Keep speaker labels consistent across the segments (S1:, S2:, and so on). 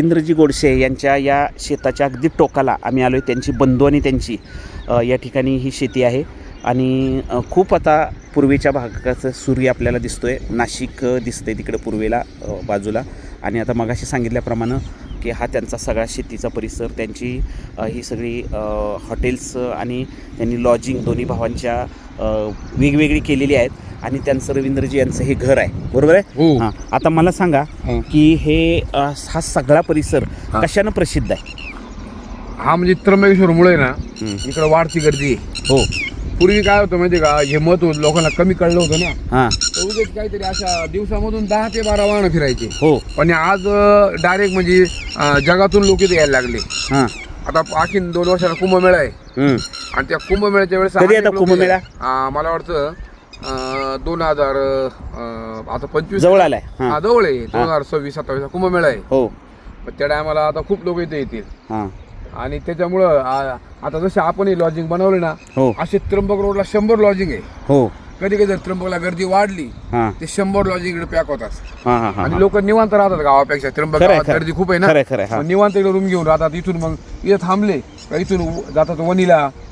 S1: इंद्रजी गोडसे यांच्या या शेताच्या अगदी टोकाला आम्ही आलो आहे त्यांची बंधू आणि त्यांची या ठिकाणी ही शेती आहे. आणि खूप आता पूर्वेच्या भागाचं सूर्य आपल्याला दिसतो आहे नाशिक दिसतं आहे तिकडे पूर्वेला बाजूला. आणि आता मगाशी सांगितल्याप्रमाणे की हा त्यांचा सगळा शेतीचा परिसर त्यांची ही सगळी हॉटेल्स आणि त्यांनी लॉजिंग दोन्ही भावांच्या वेगवेगळी केलेली आहेत आणि त्यांचं रवींद्रजी यांचं हे घर आहे. बरोबर आहे?
S2: हो.
S1: आता मला सांगा. की हे अ, हा सगळा परिसर. कशानं प्रसिद्ध आहे?
S2: हा म्हणजे त्र्यंबकेश्वर मुळे ना
S1: हम्म.
S2: इकडे वाढती गर्दी आहे.
S1: हो.
S2: पूर्वी काय होतं माहिती का हे मत होतं लोकांना कमी कळलं होतं ना.
S1: हां.
S2: तर उगाच काहीतरी अशा दिवसामधून दहा ते बारा वाहनं फिरायचे.
S1: हो.
S2: पण आज डायरेक्ट म्हणजे अं, जगातून लोक इथे यायला लागले.
S1: हां.
S2: आता आणखीन दोन वर्षाला कुंभमेळा आहे.
S1: हम्म.
S2: आणि त्या कुंभमेळ्याच्या वेळेस
S1: कधी
S2: अनेक
S1: आता
S2: लोकं
S1: कुंभमेळा?
S2: मला वाटतं अं, दोन हजार अं, आता पंचवीस
S1: जवळ आलाय. हां.
S2: हा जवळ आहे. दोन हजार सव्वीस सत्तावीस कुंभमेळा आहे.
S1: हो.
S2: त्या टायमाला आता खूप लोक इथे येतील.
S1: हां.
S2: आणि त्याच्यामुळं आ- आता जसे आपण लॉजिंग बनवले ना
S1: हो.
S2: असे त्र्यंबक रोडला शंभर लॉजिंग आहे.
S1: हो.
S2: कधी कधी जर त्र्यंबकला गर्दी वाढली
S1: हां.
S2: ते शंभर लॉजिंग इकडे पॅक होतात.
S1: हां हां हां
S2: आणि लोक निवांत राहतात गावापेक्षा. त्र्यंबक
S1: खरंय,
S2: गावात
S1: खरंय.
S2: गर्दी खूप आहे ना.
S1: खरंय, खरंय, हा.
S2: मग निवांत इकडे रूम घेऊन राहतात इथून मग इथे थांबले का इथून जातात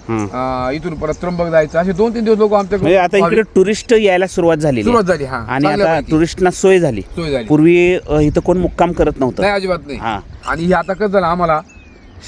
S1: हम्म.
S2: आ, इथून परत त्र्यंबक जायचं. असे दोन तीन दिवस लोक
S1: म्हणजे
S2: आमच्याकडे
S1: आता इकडे टुरिस्ट यायला सुरुवात झालेली
S2: सुरुवात. झाली हा.
S1: आणि आता
S2: चांगल्यापैकी.
S1: टुरिस्टना सोय झाली.
S2: सोय झाली.
S1: पूर्वी अ, इथं कोण मुक्काम करत
S2: नाही
S1: नव्हतं
S2: अजिबात नाही.
S1: हां.
S2: आणि हे आता कसं झालं आम्हाला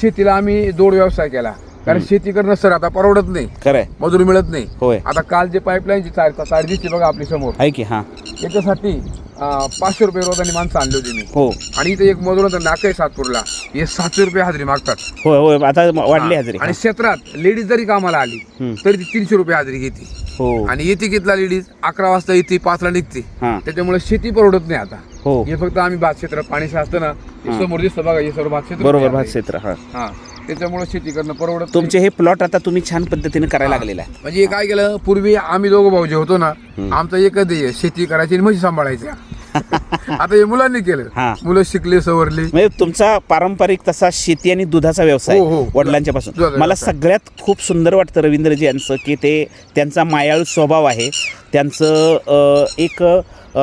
S2: शेतीला आम्ही जोड व्यवसाय केला. कारण शेती करणं सर आता परवडत नाही.
S1: खरंय.
S2: मजूर मिळत नाही.
S1: होय.
S2: आता काल जे पाईपलाईनची तार दिसते बघा आपली समोर.
S1: आहे की हां.
S2: याच्यासाठी अं, पाचशे रुपये रोजाने माणसं आणली होती मी.
S1: हो.
S2: आणि इथे एक मजुराचं नाक आहे सातपूरला. हे सातशे रुपये हजेरी मागतात.
S1: होय होय. आता वाढली हजेरी
S2: आणि क्षेत्रात लेडीज जरी कामाला आली. तरी ती तीनशे रुपये हजेरी घेते.
S1: हो.
S2: आणि येते कितला लेडीज अकरा वाजता येते पाचला निघते. त्याच्यामुळे शेती परवडत नाही आता.
S1: हो.
S2: हे फक्त आम्ही भात क्षेत्र पाणी असतं ना समोर दिसतं बघा हे सर्व भात क्षेत्र
S1: बरोबर भात. क्षेत्र हां.
S2: हा. त्याच्यामुळे शेती करणं परवडत.
S1: तुमचे हे प्लॉट आता तुम्ही छान पद्धतीने करायला लागलेला आहे
S2: म्हणजे काय केलं पूर्वी आम्ही दोघं भाऊ जे होतो ना आमचं एकच ध्येय शेती करायची आणि म्हशी सांभाळायच्या. आता हे मुलांनी केलं.
S1: हा.
S2: मुलं शिकले सवरली.
S1: म्हणजे तुमचा पारंपरिक तसा शेती आणि दुधाचा व्यवसाय
S2: हो, हो.
S1: वडिलांच्या पासून.
S2: दुधाचा
S1: मला
S2: व्यवसाय.
S1: सगळ्यात खूप सुंदर वाटतं रवींद्रजी यांचं की ते त्यांचा मायाळू स्वभाव आहे. त्यांचं अ, एक अ,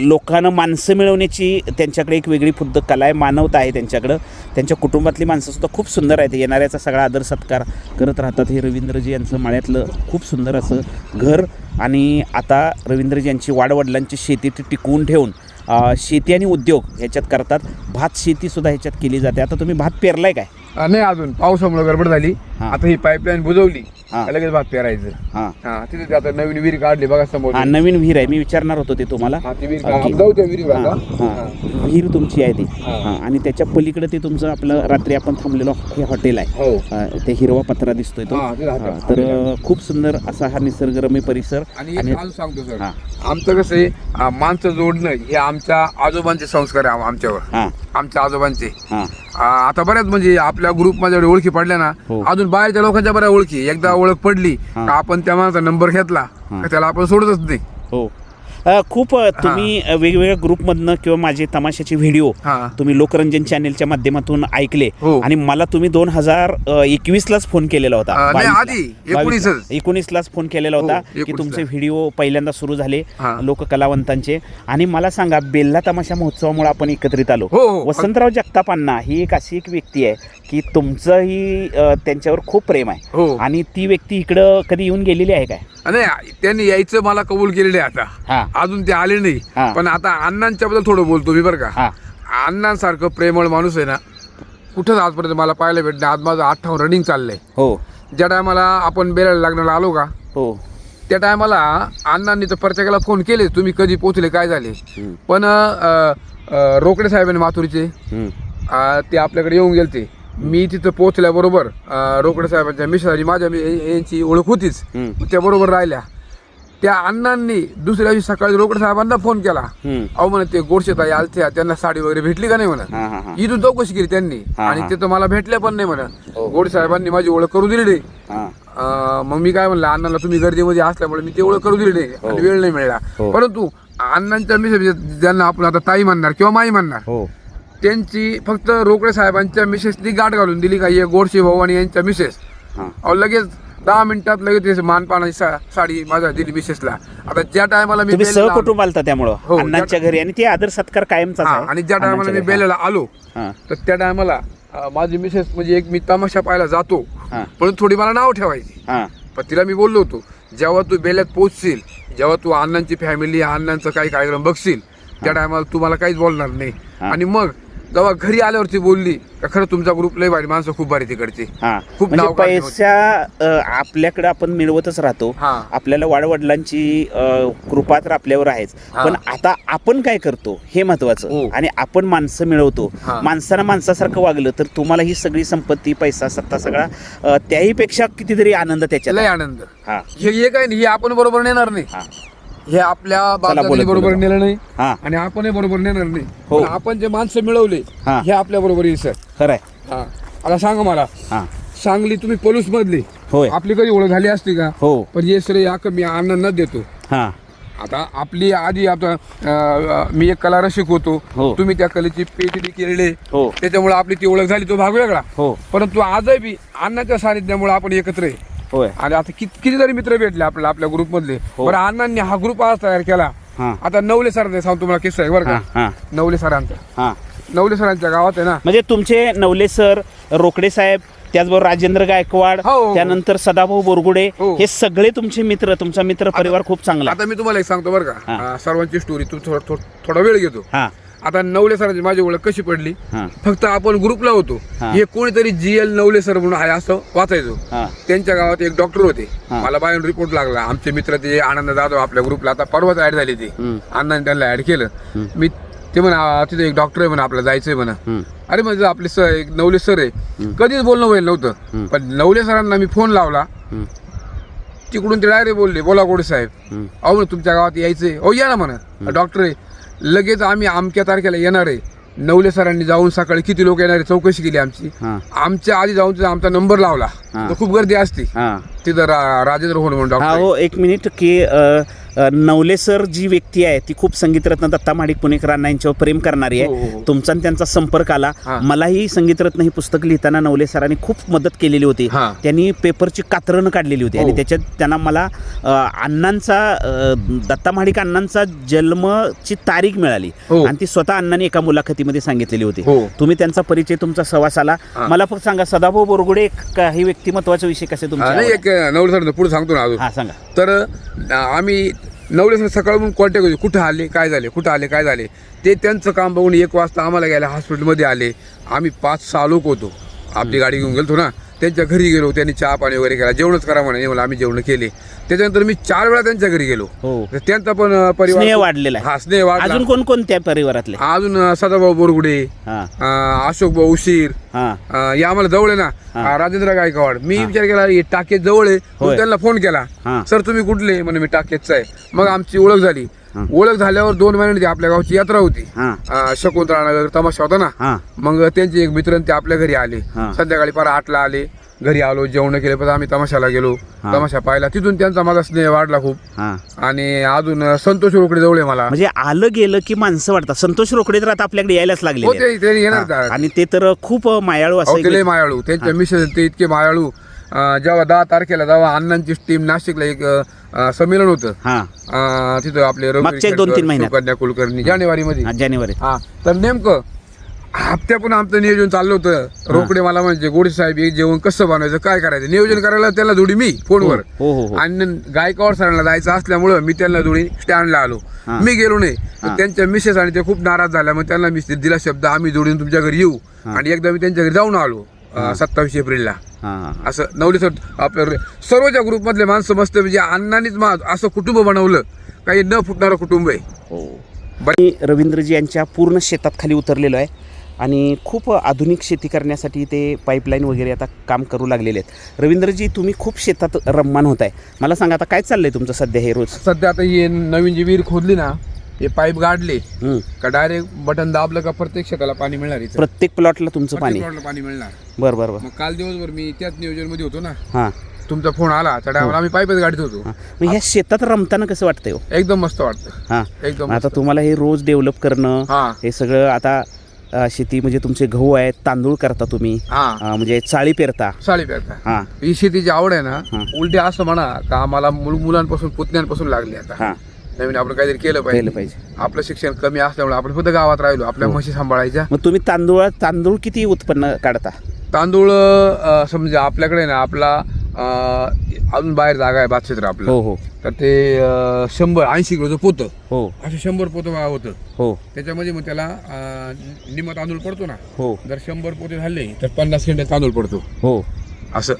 S1: लोकांना माणसं मिळवण्याची त्यांच्याकडे एक वेगळी फुद्ध कला आहे मानवता आहे त्यांच्याकडं. त्यांच्या कुटुंबातली माणसं सुद्धा खूप सुंदर आहेत. येणाऱ्याचा सगळा आदर सत्कार करत राहतात हे रवींद्रजी यांचं माळ्यातलं खूप सुंदर असं घर. आणि आता रवींद्रजी यांची वाडवडिलांची शेती ती टिकवून ठेवून शेती आणि उद्योग ह्याच्यात करतात. भात शेती सुद्धा ह्याच्यात केली जाते. आता तुम्ही भात पेरलाय काय?
S2: नाही अजून. पावसामुळे गडबड झाली. आता ही पाईपलाईन बुजवली.
S1: हा.
S2: का लगेच भात पेरायचं?
S1: हां.
S2: हा तिथे ते आता नवीन विहीर काढली बघा समोर.
S1: हा नवीन विहीर आहे. मी विचारणार होतो ते तुम्हाला.
S2: हा ती विहीर
S1: हा,
S2: का-
S1: की-
S2: जाऊ त्या विहिरीवर
S1: हां
S2: आता
S1: हां. विहीर तुमची आहे ती.
S2: हा.
S1: हां आणि त्याच्या पलीकडे ते तुमचं आपलं रात्री आपण थांबलेलो हे हॉटेल आहे.
S2: हो.
S1: ते हिरवा पत्रा दिसतोय तो.
S2: हा, ते राहतं.
S1: तर खूप सुंदर असा हा निसर्गरम्य परिसर
S2: आणि एक
S1: आणि
S2: अजून सांगतो सर.
S1: हा.
S2: आमचं कसं आहे आ, माणसं जोडणं हे आमच्या आजोबांचे संस्कार आहे आम- आमच्यावर.
S1: हां.
S2: आमच्या आजोबांचे.
S1: हां.
S2: आ, आता बऱ्याच म्हणजे आपल्या ग्रुपमध्ये ओळखी पडल्या ना
S1: हो.
S2: अजून बाहेरच्या लोकांच्या बऱ्याच ओळखी. एकदा ओळख पडली. का आपण त्या माणसा नंबर घेतला. का त्याला आपण सोडतच नाही
S1: हो अ, खूप अ, तुम्ही अ, वेगवेगळ्या ग्रुपमधनं किंवा माझे तमाशाचे व्हिडिओ
S2: हा
S1: तुम्ही लोकरंजन चॅनेलच्या माध्यमातून ऐकले
S2: हो.
S1: आणि मला तुम्ही दोन हजार एकवीसलाच फोन केलेला होता
S2: अ, नाही,
S1: 22
S2: आधी,
S1: ला.
S2: 19 च.
S1: 19 लाच फोन केलेला
S2: हो,
S1: होता की
S2: 19
S1: तुमचे. व्हिडिओ पहिल्यांदा सुरू झाले
S2: हा.
S1: लोककलावंतांचे आणि मला सांगा बेल्ला तमाशा महोत्सवामुळे आपण एकत्रित आलो
S2: हो, हो.
S1: वसंतराव जगतापांना ही एक अशी एक व्यक्ती आहे की तुमचंही अ, त्यांच्यावर खूप प्रेम आहे.
S2: हो.
S1: आणि ती व्यक्ती इकडं कधी येऊन गेलेली आहे काय?
S2: नाही त्यांनी यायचं मला कबूल केलेलं आहे
S1: हा.
S2: आता अजून ते आले
S1: हा.
S2: नाही पण आता अण्णांच्या बद्दल थोडं बोलतो मी बरं का. अण्णांसारखं प्रेमळ माणूस आहे ना कुठंच आजपर्यंत मला पाहायला भेटलं आज माझं अठ्ठावन्न रनिंग चाललंय.
S1: हो.
S2: ज्या टायमाला आपण बेरायला लग्नाला आलो का
S1: हो.
S2: त्या टायमाला अण्णांनी तर प्रत्येकाला फोन केले तुम्ही कधी पोहोचले काय झाले.
S1: हम्म,
S2: पण अ, अ, रोकडे साहेबांनी माथुरीचे
S1: हम्म,
S2: अ, ते आपल्याकडे येऊन गेलते. मी तिथं पोहोचल्याबरोबर अ, रोकडे साहेबांच्या मिशाची माझ्या मी- यांची ओळख होतीच. त्या बरोबर राहिल्या. त्या अण्णांनी दुसऱ्या दिवशी सकाळी रोकडे साहेबांना फोन केला.
S1: हम्म.
S2: अहो म्हणे ते गोडशेताई आलत्या त्यांना साडी वगैरे भेटली का नाही? म्हणा
S1: हा हा हा.
S2: इथून चौकशी केली त्यांनी.
S1: हा,
S2: आणि
S1: हा.
S2: ते तर मला भेटल्या पण नाही म्हणा
S1: हो.
S2: गोड साहेबांनी माझी ओळख करू दिली नाही.
S1: हा.
S2: अं, मग मी काय म्हणलं अण्णाला तुम्ही गर्दीमध्ये असल्यामुळे मी ते ओळख करू दिली नाही. आणि वेळ नाही मिळाला.
S1: हो.
S2: परंतु अण्णांच्या मिसेस ज्यांना आपण आता ताई म्हणणार किंवा माई म्हणणार
S1: हो.
S2: त्यांची फक्त रोकडे साहेबांच्या मिसेसनी गाठ घालून दिली का? हे गोडशे भाऊ आणि यांच्या मिसेस अहो लगेच दहा मिनिटात लगेच मानपानाची सा- साडी माझ्या दिली मिसेसला आता ज्या टायमाला मी
S1: सहकुटुंब आलता त्यामुळं
S2: हो,
S1: अण्णांच्या घरी आणि ते आदर सत्कार कायमचाच आहे
S2: आणि ज्या टायमाला मी. बेलेला आलो तर त्या टायमाला माझी मिसेस म्हणजे एक मी तमाशा पाहायला जातो म्हणून थोडी मला नाव ठेवायची. पण तिला मी बोललो होतो जेव्हा तू बेल्यात पोचशील जेव्हा तू अण्णांची फॅमिली अण्णांचं काही कार्यक्रम बघशील त्या टायमाला तू मला काहीच बोलणार नाही. आणि मग जेव्हा घरी आल्यावरती बोलली का खरं तुमचा ग्रुप लय भारी माणसं खूप भारी तिकडची
S1: हा.
S2: खूप
S1: म्हणजे
S2: नाव काढले होते.
S1: पैसा अ, आपल्याकडे आपण मिळवतच राहतो
S2: हा.
S1: आपल्याला वाडवडिलांची अ, कृपा तर आपल्यावर आहेच
S2: हा.
S1: पण आता आपण काय करतो हे महत्वाचं
S2: हो.
S1: आणि आपण माणसं मिळवतो
S2: हा.
S1: माणसानं माणसासारखं वागलं तर तुम्हाला ही सगळी संपत्ती पैसा सत्ता सगळा अ, त्याही पेक्षा कितीतरी आनंद त्याच्यात
S2: लय. आनंद
S1: हा
S2: हे हे काय नाही हे आपण बरोबर नेणार नाही
S1: हा
S2: हे आपल्या
S1: बोलत
S2: बाजाराने बरोबर
S1: बोलत.
S2: नेलं नाही
S1: हा.
S2: आणि आपणही बरोबर नेणार नाही.
S1: हो.
S2: पण आपण जे माणसं मिळवले
S1: हा.
S2: हे आपल्या बरोबर येईल सर.
S1: खरंय.
S2: हा. आता सांगा मला
S1: हा.
S2: सांगली तुम्ही पोलीस मधली
S1: होय.
S2: आपली कधी ओळख झाली असती का?
S1: हो.
S2: पण हे श्रेय या मी आनंदात देतो.
S1: हा.
S2: आता आपली आधी आता अं, मी एक कला रसिक होतो.
S1: हो.
S2: तुम्ही त्या कलेची पीएचडी केलेले
S1: हो.
S2: त्याच्यामुळे आपली ती ओळख झाली तो भाग वेगळा.
S1: हो.
S2: परंतु आजही बी अण्णाच्या सानिध्यामुळे आपण एकत्र आहे.
S1: होय.
S2: आणि आता कित कितीतरी मित्र भेटले आपल्याला आपल्या ग्रुप मधले.
S1: हो.
S2: बरं अण्णांनी हा ग्रुप आज तयार केला.
S1: हा.
S2: आता नवले सरांचा सांगतो तुम्हाला किस्सा आहे बरं
S1: हा
S2: का?
S1: हा
S2: नवले सरांचा
S1: हा.
S2: नवले सरांच्या गावात आहे ना.
S1: म्हणजे तुमचे नवले सर रोकडे साहेब त्याचबरोबर राजेंद्र गायकवाड
S2: हो, हो.
S1: त्यानंतर सदाभाऊ बोरगुडे
S2: हो.
S1: हे सगळे तुमचे मित्र तुमचा मित्र परिवार खूप चांगला
S2: आता मी तुम्हाला एक सांगतो बरं का.
S1: हा.
S2: अं, सर्वांची स्टोरी तू थोडा थोडा- थोडा वेळ घेतो.
S1: हा.
S2: आता नवले सरांची माझी ओळख कशी पडली?
S1: हा.
S2: फक्त आपण ग्रुपला होतो.
S1: हा.
S2: हे कोणीतरी जी एल नवले सर म्हणून आहे असं वाचायचो.
S1: हा.
S2: त्यांच्या गावात एक डॉक्टर होते.
S1: हा.
S2: मला बाहेर रिपोर्ट लागला. आमचे मित्र ते आनंद जाधव आपल्या ग्रुपला आता परवाच ऍड झाले ते.
S1: हम्म.
S2: अण्णाने त्यांना ऍड केलं. मी ते म्हणा तिथे एक डॉक्टर आहे म्हणा आपल्याला जायचंय म्हणा.
S1: हम्म.
S2: अरे म्हणजे आपले सर एक नवले सर आहे. कधीच बोलणं होईल नव्हतं. पण नवले सरांना मी फोन लावला.
S1: हम्म.
S2: तिकडून ते डायरेक्ट बोलले बोला गोडे साहेब.
S1: हम्म.
S2: अहो म्हणे, तुमच्या गावात यायचंय. हो या ना म्हणा. डॉक्टर आहे. लगेच आम्ही अमक्या तारखेला येणार आहे. नवले सरांनी जाऊन सकाळी किती लोक येणार आहे चौकशी केली आमची.
S1: हा.
S2: आमच्या आधी जाऊन तिथं आमचा नंबर लावला.
S1: हा.
S2: तर खूप गर्दी असती.
S1: हा.
S2: तिथं रा- राजेंद्र होल म्हणून
S1: हा
S2: डॉक्टर
S1: हो एक मिनिट की अ, अ, नवले सर जी व्यक्ती आहे ती खूप संगीतरत्न दत्ता माडिक पुणेकरांना यांच्यावर प्रेम करणारी
S2: हो, हो,
S1: आहे
S2: हो.
S1: तुमचा आणि त्यांचा संपर्क आला
S2: हा.
S1: मलाही संगीतरत्न ही पुस्तक लिहिताना नवले सरांनी खूप मदत केलेली होती
S2: हा.
S1: त्यांनी पेपरची कात्रणं काढलेली होती आणि
S2: हो.
S1: त्याच्यात त्यांना मला अ, अण्णांचा अ, दत्ता माडिक अण्णांचा जन्मची तारीख मिळाली
S2: हो.
S1: आणि ती स्वतः अण्णांनी एका मुलाखतीमध्ये सांगितलेली होती
S2: हो.
S1: तुम्ही त्यांचा परिचय तुमचा सहवास आला
S2: हा.
S1: मला फक्त सांगा सदाभाऊ बोरगुडे काही व्यक्तिमत्वाचा विषय कसे
S2: हा,
S1: तुमचे
S2: एक नवले सर पुढे सांगतो ना अजून.
S1: हा सांगा.
S2: तर अं, आम्ही नवले सर सकाळून कॉन्टॅक्ट होते. कुठं आले काय झाले कुठं आले काय झाले? ते त्यांचं काम बघून एक वाजता आम्हाला गेल्या हॉस्पिटलमध्ये आले. आम्ही पाच सहा लोक होतो. आपली गाडी घेऊन गेलतो ना. त्यांच्या घरी गेलो त्यांनी चहा पाणी वगैरे केला. जेवणच करा म्हणे मला आम्ही जेवण केले. त्याच्यानंतर मी चार वेळा त्यांच्या घरी गेलो.
S1: हो.
S2: तर त्यांचा पण अं, परिवार
S1: स्नेह वाढलेला आहे.
S2: हा स्नेह वाढला.
S1: अजून कोण कोणत्या परिवारातले?
S2: अजून अं, सदाभाऊ बोरगुडे
S1: हा.
S2: अं, अशोक भाऊ उशीर अं, हे आम्हाला जवळ आहे ना. राजेंद्र गायकवाड. मी विचार केला हे टाकेत जवळ आहे. त्यांना फोन केला.
S1: हा.
S2: सर तुम्ही कुठले? म्हणे मी टाकेतचा आहे. मग आमची ओळख झाली. ओळख झाल्यावर दोन महिन्याची आपल्या गावची यात्रा होती.
S1: हा.
S2: अं, शकुंतळा नगर तमाशा होता ना.
S1: हा.
S2: मग त्यांचे एक मित्र आणि ते आपल्या घरी आले.
S1: हा.
S2: संध्याकाळी पार आठला आले. घरी आलो जेवण केले पण आम्ही तमाशाला गेलो. तमाशा पाहिला. तिथून त्यांचा माझा स्नेह वाढला खूप.
S1: हा.
S2: आणि अजून संतोष रोकडे जवळ आहे मला.
S1: म्हणजे आलं गेलं की माणसं वाटतात संतोष रोकडे तर आता आपल्याकडे यायलाच लागले
S2: हो ते ते येणार
S1: आणि ते तर खूप मायाळू असं
S2: अहो ते लय
S1: एक-
S2: मायाळू. त्यांच्या मिसेस ते इतके मायाळू. अं, जेव्हा दहा तारखेला जेव्हा अण्णांची टीम नाशिकला एक अं, संमेलन होतं.
S1: हा.
S2: अं, तिथं आपले रघुवीर
S1: मागच्या एक दोन-तीन
S2: खेडकर,
S1: महिन्यात.
S2: सुकन्या कुलकर्णी जानेवारी मध्ये
S1: जानेवारी
S2: हा. तर नेमकं हप्त्यापून आमचं नियोजन चाललं होतं. रोकडे मला म्हणजे गोडी साहेब हे जेवण कसं बनवायचं काय करायचं? नियोजन करायला त्याला जोडी मी फोनवर.
S1: हो हो हो.
S2: आणि गायकवाड सरांना जायचं असल्यामुळं मी त्यांना जोडी स्टँडला आलो. मी गेलो नाही. तर. त्यांच्या मिसेस आणि ते खूप नाराज झाल्या मग त्यांना मी दिला शब्द आम्ही जोडीन तुमच्या घरी येऊ. आणि एकदा मी त्यांच्या घरी जाऊन आलो सत्तावीस एप्रिलला. असं नवले सर आपल्या सर्वच्या ग्रुपमधले माणसं मस्त म्हणजे अण्णांनीच मा असं कुटुंब बनवलं. काही न फुटणारं कुटुंब आहे.
S1: रवींद्रजी यांच्या पूर्ण शेतात खाली उतरलेलो आहे. आणि खूप आधुनिक शेती करण्यासाठी ते पाईपलाईन वगैरे आता काम करू लागलेले आहेत. रवींद्रजी तुम्ही खूप शेतात रम्मान होत आहे मला सांगा आता काय चाललंय तुमचं सध्या हे रोज?
S2: सध्या आता ही नवीन जी विहीर खोदली ना हे पाईप गाडले. का डायरेक्ट बटन दाबलं का प्रत्येक शेताला पाणी मिळणार इथं.
S1: प्रत्येक प्लॉटला तुमचं
S2: प्रत्येक
S1: पाणी.
S2: पाणी मिळणार.
S1: बरं बरं बरं.
S2: मग काल दिवसभर मी त्याच नियोजनमध्ये होतो ना.
S1: हां.
S2: तुमचा फोन आला त्या टायमाला आम्ही पाईपच गाडीत होतो.
S1: हां. मग ह्या शेतात रमताना कसं वाटतंय हो?
S2: एकदम मस्त वाटतं.
S1: हां.
S2: एकदम
S1: आता. तुम्हाला हे रोज डेव्हलप करणं
S2: हा.
S1: हे सगळं आता अ, शेती म्हणजे तुमचे गहू आहेत तांदूळ करता तुम्ही.
S2: हा.
S1: अ, म्हणजे चाळी पेरता.
S2: साडी पेरता.
S1: हां.
S2: ही शेतीची आवड आहे ना. उलटे असं म्हणा का आम्हाला मुल- मुलांपासून पुतण्यांपासून लागली आता.
S1: हां.
S2: नवीन आपण काहीतरी केलं
S1: केलं
S2: पाहिजे.
S1: पाहिजे
S2: आपलं शिक्षण कमी असल्यामुळे आपण फक्त गावात राहिलो आपल्या
S1: हो.
S2: म्हशी सांभाळायच्या.
S1: मग तुम्ही तांदूळ तांदूळ किती उत्पन्न काढता?
S2: तांदूळ अं, समजा आपल्याकडे ना आपला अजून बाहेर जागा आहे भातक्षेत्र आपलं.
S1: हो हो.
S2: तर ते शंभर ऐंशी किलोचं पोतं.
S1: हो.
S2: असं शंभर पोतं बा- होतं.
S1: हो.
S2: त्याच्यामध्ये मग त्याला अं, निम्मा तांदूळ पडतो ना?
S1: हो.
S2: जर शंभर पोते झाले तर पन्नास किलो तांदूळ पडतो.
S1: हो.
S2: असं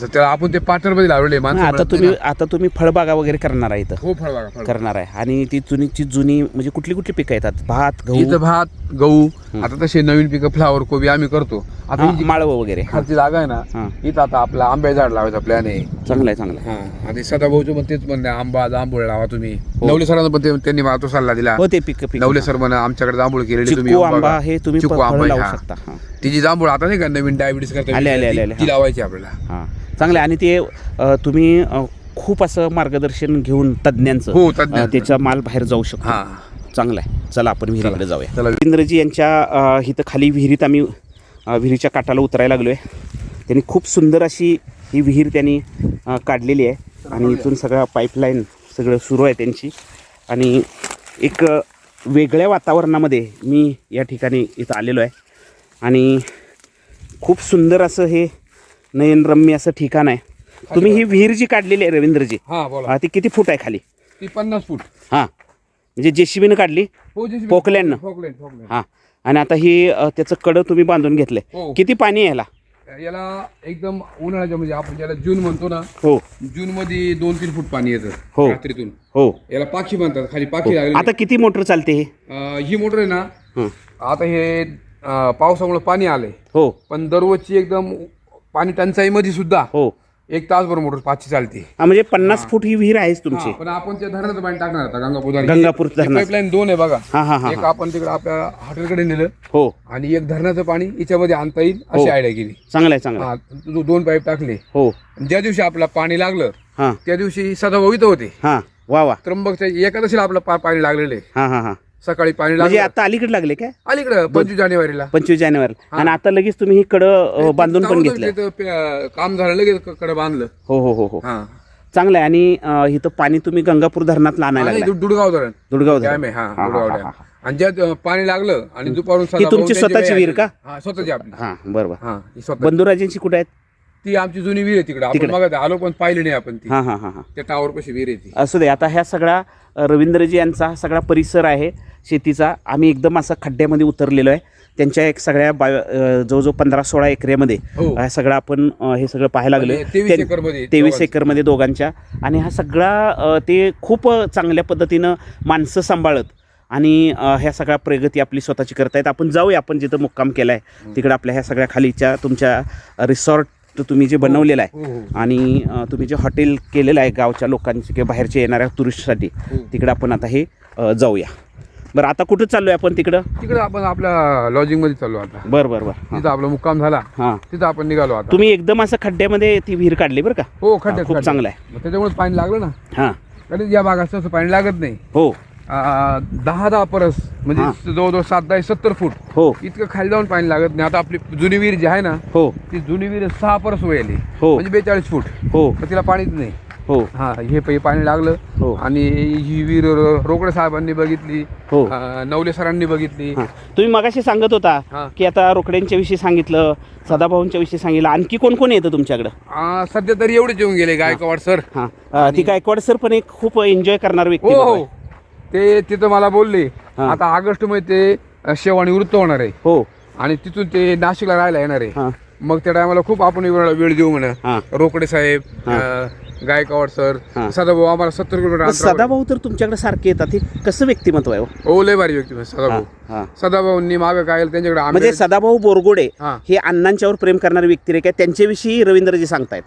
S2: तर त्याला आपण ते पाटरमध्ये लावले
S1: आता तुम्ही आता तुम्ही फळबागा वगैरे करणार आहे इथं.
S2: हो फळबागा फळ
S1: करणार आहे. आणि ती जुनीची जुनी म्हणजे कुठली कुठली पिकं येतात? भात गहू?
S2: इथं भात गहू. आता तसे नवीन पिकं फ्लावर कोबी आम्ही करतो. आता
S1: हा,
S2: ही जी
S1: माळवं वगैरे. हा,
S2: खालची जागा आहे ना
S1: हा.
S2: इथं आता आपला आंब्या झाड लावायचा प्लॅन आहे.
S1: चांगलं आहे चांगलं आहे
S2: हा आणि सदाभाऊचं पण तेच म्हणणं आहे, आंबा जांभूळ लावा तुम्ही. नवले सरांना पण ते- त्यांनी मला तो सल्ला दिला.
S1: हो ते पिकं पिकं
S2: नवले सर म्हणा आमच्याकडे जांभूळ केलेली तुम्ही येऊन
S1: आंबा
S2: बघा.
S1: हे तुम्ही
S2: चिक्कू
S1: फळं
S2: आंबा
S1: लावू
S2: हा.
S1: शकता. हा.
S2: ती जी जांभूळ आता नाही का नवीन डायबिटीस करता
S1: आले, आले, आले, आले.
S2: ती- ती लावायची आपल्याला.
S1: हां. चांगलं आहे आणि ते अ, तुम्ही अ, खूप असं मार्गदर्शन घेऊन तज्ज्ञांचं
S2: हो, तज्ज्ञांचं.
S1: अ, त्याचा माल बाहेर जाऊ शकतो.
S2: हा.
S1: चांगलं आहे चला आपण विहिरीकडे जाऊया.
S2: चला.
S1: रवींद्रजी यांच्या अ, इथं खाली विहिरीत आम्ही विहिरीच्या काठाला उतरायला लागलो आहे त्यांनी खूप सुंदर अशी ही विहीर त्यांनी काढलेली आहे. आणि इथून सगळा पाईपलाईन सगळं सुरू आहे त्यांची. आणि एक वेगळ्या वातावरणामध्ये मी या ठिकाणी इथं आलेलो आहे. आणि खूप सुंदर असं हे नयनरम्य असं ठिकाण आहे. तुम्ही ही विहीर जी काढलेली आहे रवींद्रजी
S2: हा
S1: ती किती फूट आहे खाली?
S2: ती पन्नास फूट.
S1: हां. म्हणजे जेसीबीनं काढली?
S2: हो.
S1: पोकलँडनं?
S2: Poclain, Poclain.
S1: हां. आणि आता ही अ, त्याचं कडं तुम्ही बांधून घेतलंय.
S2: हो.
S1: किती पाणी आहे याला?
S2: याला एकदम उन्हाळ्याच्या म्हणजे आपण ज्याला जून म्हणतो ना
S1: हो.
S2: जून मध्ये दोन तीन फूट पाणी येतं
S1: हो.
S2: रात्रीतून.
S1: हो.
S2: याला पाखी म्हणतात खाली पाखी लागली
S1: आता किती मोटर चालते हे?
S2: अं, ही मोटर आहे ना
S1: हं.
S2: आता हे अं, पावसामुळे पाणी आलंय.
S1: हो.
S2: पण दररोजची एकदम पाणी टंचाईमध्ये सुद्धा
S1: हो.
S2: एक तासभर मोटर पाचशे चालते.
S1: हा, म्हणजे पन्नास फूट ही विहीर आहेच तुमची.
S2: हा, पण आपण त्या धरणाचं पाणी टाकणार आता गंगापूर धरण.
S1: गंगापूर
S2: ही
S1: धरणाचं.
S2: पाईपलाईन दोन आहे बघा.
S1: हा हा हा
S2: एक
S1: हा.
S2: आपण तिकडे आपल्या हॉटेलकडे नेलं.
S1: हो.
S2: आणि एक धरणाचं पाणी याच्यामध्ये आणता येईल अशी
S1: हो.
S2: आयडिया केली.
S1: चांगलं आहे चांगलं आहे.
S2: हा दो- दोन पाईप टाकले.
S1: हो.
S2: ज्या दिवशी आपला पाणी लागलं
S1: हां.
S2: त्या दिवशी सदाभाऊ इथं होते.
S1: हां. वा वा.
S2: त्र्यंबकच्या एकादशीला आपलं पा- पाणी लागलेलं आहे.
S1: हां हां हां.
S2: सकाळी पाणी
S1: म्हणजे
S2: लागलं.
S1: आता अलीकडे लागले काय?
S2: अलीकडं पंचवीस जानेवारीला.
S1: पंचवीस जानेवारी आणि आता लगेच तुम्ही ही कडं अ, बांधून पण घेतलं.
S2: तिथं पे- काम झालं लगेच कडे बांधलं.
S1: हो हो हो हो.
S2: हा.
S1: चांगलं आहे आणि अ, इथं पाणी तुम्ही गंगापूर धरणात आणायला
S2: आणि
S1: लागला
S2: दु- दुडगाव धरण.
S1: दुर्गाव
S2: डॅम
S1: धरण.
S2: आहे हा
S1: हा,
S2: दुडगाव
S1: हा,
S2: डॅम
S1: हा,
S2: आणि ज्यात अं, पाणी लागलं आणि दुपारून सदाभाऊ
S1: तुमची
S2: त्यांची
S1: स्वतःची विहीर का?
S2: हा स्वतःची आपली.
S1: हां बरोबर.
S2: हा ही स्वतः
S1: बंधुराजेंची कुठे आहेत?
S2: ती आमची जुनी विहीर आहे तिकडे. आपण. बघा आलो पण पाहिली नाही आपण ती.
S1: हां हां हां हां.
S2: त्या टावर पाशी विहीर आहे ती.
S1: असू दे आता ह्या सगळा अ, रवींद्रजी यांचा हा सगळा परिसर आहे. शेतीचा. आम्ही एकदम असं खड्ड्यामध्ये उतरलेलो आहे. त्यांच्या एक सगळ्या बा जवळजवळ पंधरा सोळा एकऱ्यामध्ये
S2: हो.
S1: हा सगळं आपण हे सगळं पाहायला लागलो
S2: 23 एकरमध्ये
S1: तेवीस. एकरमध्ये दोघांच्या. आणि हा सगळा ते खूप चांगल्या पद्धतीनं माणसं सांभाळत. आणि ह्या सगळ्या प्रगती आपली स्वतःची करतायत. आपण जाऊया आपण जिथं मुक्काम केला आहे तिकडं आपल्या ह्या सगळ्या खालीच्या तुमच्या रिसॉर्ट तुम्ही जे बनवलेलं आहे.
S2: हो हो
S1: आणि तुम्ही जे हॉटेल केलेलं आहे गावच्या लोकांचे किंवा बाहेरच्या येणाऱ्या टुरिस्टसाठी
S2: हो.
S1: तिकडं आपण आता हे जाऊया. बरं आता कुठं चाललो आहे आपण तिकडं?
S2: तिकडे आपण आपल्या लॉजिंगमध्ये चाललो आता.
S1: बरं बरं बरं.
S2: तिथं आपला मुक्काम झाला.
S1: हां.
S2: तिथं आपण निघालो आता.
S1: तुम्ही एकदम असं खड्ड्यामध्ये ती विहीर काढली बरं का?
S2: हो खड्ड्यात
S1: खूप. चांगलं आहे.
S2: मग त्याच्यामुळे पाणी लागलं ना?
S1: हां.
S2: कधीच या भागात तसं पाणी लागत नाही.
S1: हो.
S2: आ, दहा दहा परस म्हणजे
S1: हा.
S2: जवळजवळ सात दहा सत्तर फूट.
S1: हो.
S2: इतकं खाली जाऊन पाणी लागत नाही. आता आपली जुनी विहीर जी आहे ना
S1: हो.
S2: ती जुनी विहीर सहा परस वयली.
S1: हो.
S2: म्हणजे बेचाळीस फूट.
S1: हो.
S2: तर तिला पाणीच नाही.
S1: हो.
S2: हा हे पै पाणी लागलं
S1: हो.
S2: आणि ही विहीर रोकडे साहेबांनी बघितली
S1: हो.
S2: नवले सरांनी बघितली.
S1: हां. तुम्ही मगाशी सांगत होता
S2: हां.
S1: की आता रोकड्यांच्या विषयी सांगितलं सदाभाऊंच्या विषयी सांगितलं आणखी कोण कोण येतं तुमच्याकडं?
S2: सध्या तरी एवढेच येऊन गेले गायकवाड सर.
S1: हां. अ, ती गायकवाड सर पण एक खूप एन्जॉय करणार व्यक्ती
S2: हो. हो. ते तिथं मला बोलले
S1: हा.
S2: आता ऑगस्टमध्ये ते अ, शेवानिवृत्त होणार आहे.
S1: हो.
S2: आणि तिथून ते नाशिकला राहायला येणार आहे.
S1: हां.
S2: मग त्या टायमाला खूप आपण वेळ वेळ देऊ म्हणा.
S1: हां.
S2: रोकडे साहेब. अ, गायकवाड सर
S1: हा.
S2: सदाभाऊ आम्हाला सत्तर किलोमीटर अंतरावर-
S1: सदाभाऊ तर तुमच्याकडे सारखे येतात. हे कसं व्यक्तिमत्व आहे हो?
S2: हो लय भारी व्यक्ती म्हणजे सदाभाऊ.
S1: हां
S2: सदाभाऊंनी मागं काय केलं, त्यांच्याकडे
S1: म्हणजे
S2: आंबे-
S1: सदाभाऊ बोरगोडे
S2: हा.
S1: हे अण्णांच्यावर प्रेम करणारे व्यक्तिरेख आहे त्यांच्याविषयी रवींद्रजी सांगतायत.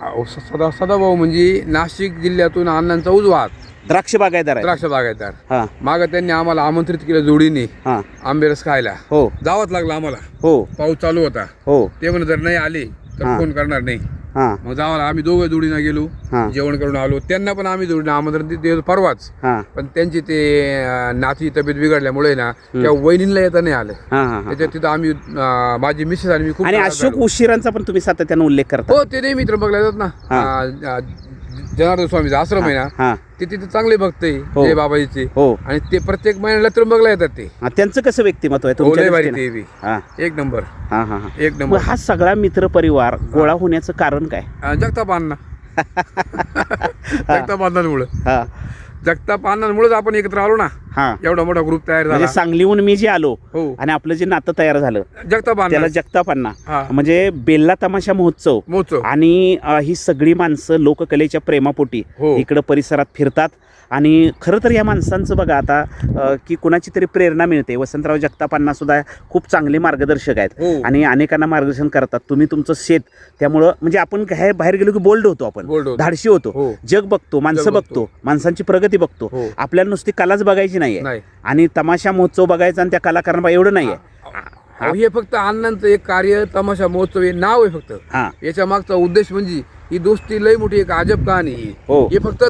S2: अहो, स- सदा सदाभाऊ म्हणजे नाशिक जिल्ह्यातून अण्णांचा उजवा हात
S1: द्राक्ष बागायदार आहे
S2: द्राक्ष बागायतदार.
S1: हां.
S2: मागं त्यांनी आम्हाला आमंत्रित केलं जोडीने
S1: हां.
S2: आंबेरस खायला.
S1: हो.
S2: जावंच लागलं आम्हाला.
S1: हो.
S2: पाऊस चालू होता.
S1: हो.
S2: ते म्हणे जर नाही आले तर
S1: हा.
S2: फोन करणार नाही.
S1: हां.
S2: मग जावाला आम्ही दोघं जोडीनं गेलो
S1: हा.
S2: जेवण करून आलो. त्यांना पण आम्ही जोडीनं आमंत्रण दिलं ते परवाच.
S1: हां.
S2: पण त्यांची ते अं, नाची तब्येत बिघडल्यामुळे ना त्या वहिनीला येता नाही आलं.
S1: हां हां हां.
S2: त्याच्यात तिथं आम्ही अं, माझी मिसेस आणि मी खूप
S1: आणि
S2: नाराज
S1: अशोक
S2: झालो.
S1: उशिरांचा पण तुम्ही सातत्यानं उल्लेख करता.
S2: हो ते नेहमी त्र्यंबकला येतात ना.
S1: हा.
S2: अं, अं, जनार्दन स्वामीचा आश्रम आहे ना
S1: हां
S2: ते तिथे चांगले भक्त आहे
S1: हो.
S2: जय बाबाजीचे.
S1: हो.
S2: आणि ते प्रत्येक महिन्याला त्र्यंबकला येतात ते.
S1: हां, त्यांचं कसं व्यक्तिमत्व आहे
S2: हो,
S1: तुमच्या
S2: भारी
S1: दृष्टीनं?
S2: ते बी.
S1: हां.
S2: एक नंबर.
S1: हां हां हां.
S2: एक
S1: मग
S2: नंबर
S1: हा सगळा मित्र परिवार गोळा होण्याचं कारण काय?
S2: अं, जगताप अण्णा. जगताप अण्णांमुळं.
S1: हां.
S2: जगताप अण्णांमुळेच आपण एकत्र आलो ना.
S1: हां.
S2: एवढा मोठा ग्रुप तयार
S1: म्हणजे
S2: झाला
S1: सांगलीहून मी जे आलो
S2: हो.
S1: आणि आपलं जे नातं तयार झालं
S2: जगताप अण्णा
S1: त्याला जगतापांना.
S2: हा.
S1: म्हणजे बेल्ला तमाशा महोत्सव.
S2: मोचो
S1: आणि अ, ही सगळी माणसं लोककलेच्या प्रेमापोटी
S2: हो.
S1: इकडं परिसरात फिरतात. आणि खरं तर या माणसांचं बघा आता अ, की कुणाची तरी प्रेरणा मिळते. वसंतराव जगतापांना सुद्धा खूप चांगले मार्गदर्शक आहेत.
S2: हो.
S1: आणि अनेकांना मार्गदर्शन करतात. तुम्ही तुमचं शेत त्यामुळं म्हणजे आपण काय बाहेर गेलो की बोल्ड होतो आपण. धाडशी होतो.
S2: हो.
S1: जग बघतो माणसं
S2: जग बघतो.
S1: बघतो. माणसांची प्रगती बघतो?
S2: हो.
S1: आपल्याला नुसती कलाच बघायची नाहीये.
S2: नाही.
S1: आणि तमाशा महोत्सव बघायचा आणि त्या कलाकारांना एवढं नाहीये.
S2: अहो, हे फक्त अण्णांचं एक कार्य तमाशा महोत्सव हे नाव आहे फक्त. याच्या मागचा उद्देश म्हणजे ही दोस्ती लय मोठी एक अजब कहाणी.
S1: हो.
S2: हे. फक्त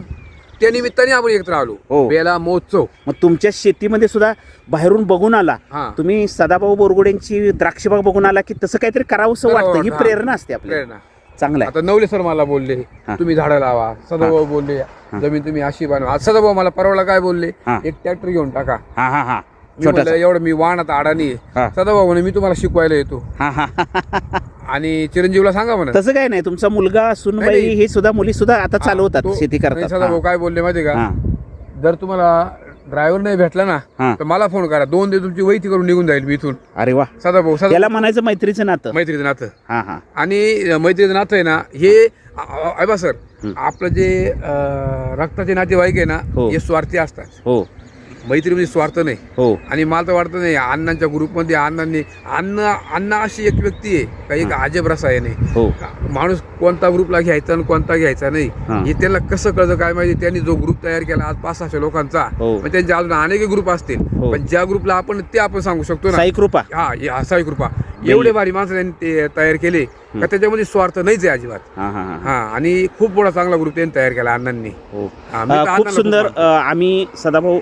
S2: त्या निमित्ताने आपण एकत्र आलो.
S1: हो.
S2: बेला महोत्सव.
S1: मग तुमच्या शेतीमध्ये सुद्धा बाहेरून बघून आला.
S2: हा.
S1: तुम्ही सदाभाऊ बोरगुडेंची द्राक्षबाग बघून आला की तसं काहीतरी करावंसं
S2: करावं
S1: वाटतं. ही. प्रेरणा असते आपल्याला.
S2: प्रेरणा.
S1: चांगलं आहे.
S2: आता नवले सर मला बोलले. तुम्ही झाडं लावा सदाभाऊ बोलले जमीन तुम्ही अशी बनवा. आज सदाभाऊ मला परवला काय बोलले. एक ट्रॅक्टर घेऊन टाका.
S1: हा हा हा.
S2: मी
S1: छोटा
S2: म्हणलं एवढं मी वाण आता अडाणी. आहे. सदाभाऊ म्हणे मी तुम्हाला शिकवायला येतो.
S1: हा हा.
S2: आणि चिरंजीवला सांगा म्हणा.
S1: तसं काही नाही तुमचा मुलगा सुनबाई
S2: नाही.
S1: हे सुद्धा मुली सुद्धा आता चालवतात शेती करतात.
S2: सदाभाऊ. काय बोलले माहिती का. जर तुम्हाला ड्रायव्हर नाही भेटला ना
S1: हा.
S2: तर मला फोन करा. दोन दिवस तुमची वैती करून निघून जाईल मी इथून.
S1: अरे वा.
S2: सदाभाऊ सदा
S1: त्याला म्हणायचं मैत्रीचं नातं.
S2: मैत्रीचं नातं.
S1: हा हा.
S2: आणि मैत्रीचं नातं आहे ना हे ऐबा सर आपलं जे अं, रक्ताचे नातेवाईक आहे ना
S1: हो.
S2: हे स्वार्थी असतात.
S1: हो.
S2: मैत्री म्हणजे स्वार्थ नाही.
S1: हो.
S2: आणि मला तर वाटतं नाही अण्णांच्या ग्रुपमध्ये अण्णांनी अन्न अण्णा अशी एक व्यक्ती आहे का एक अजब रसायन आहे.
S1: हो.
S2: माणूस कोणता ग्रुपला घ्यायचा आणि कोणता घ्यायचा नाही.
S1: हा.
S2: त्यांना कसं कळतं काय माहिती? त्यांनी जो ग्रुप तयार केला आज पाच सहाशे लोकांचा
S1: हो.
S2: मग त्यांचे अजून अनेक ग्रुप असतील.
S1: हो.
S2: पण ज्या ग्रुपला आपण ते आपण सांगू शकतो ना.
S1: साई कृपा
S2: हा असाही कृपा एवढे भारी माणसं त्यांनी ते तयार केले का त्याच्यामध्ये स्वार्थ नाहीच आहे अजिबात.
S1: हा
S2: आणि खूप मोठा चांगला ग्रुप त्यांनी तयार केला अण्णांनी.
S1: हो. खूप सुंदर आम्ही सदाभाऊ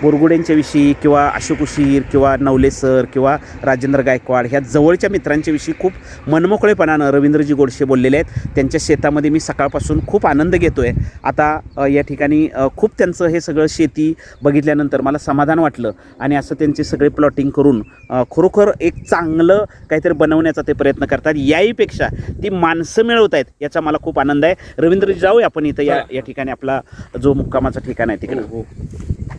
S1: अ, बोरगुडेंच्या विषयी किंवा अशोक उशीर किंवा नवले सर किंवा राजेंद्र गायकवाड ह्या जवळच्या मित्रांच्या विषयी खूप मनमोकळेपणानं रवींद्रजी गोडसे बोललेले आहेत. त्यांच्या शेतामध्ये मी सकाळपासून खूप आनंद घेतोय. आता अ, या ठिकाणी खूप त्यांचं हे सगळं शेती बघितल्यानंतर मला समाधान वाटलं आणि असं त्यांचे सगळे प्लॉटिंग करून खरोखर एक चांगलं काहीतरी बनवण्याचा ते प्रयत्न करतात. याहीपेक्षा ती माणसं मिळवत आहेत याचा मला खूप आनंद आहे. रवींद्रजी जाऊया आपण इथं या या ठिकाणी आपला जो मुक्कामाचा ठिकाण आहे तिकडे.
S2: हो, हो.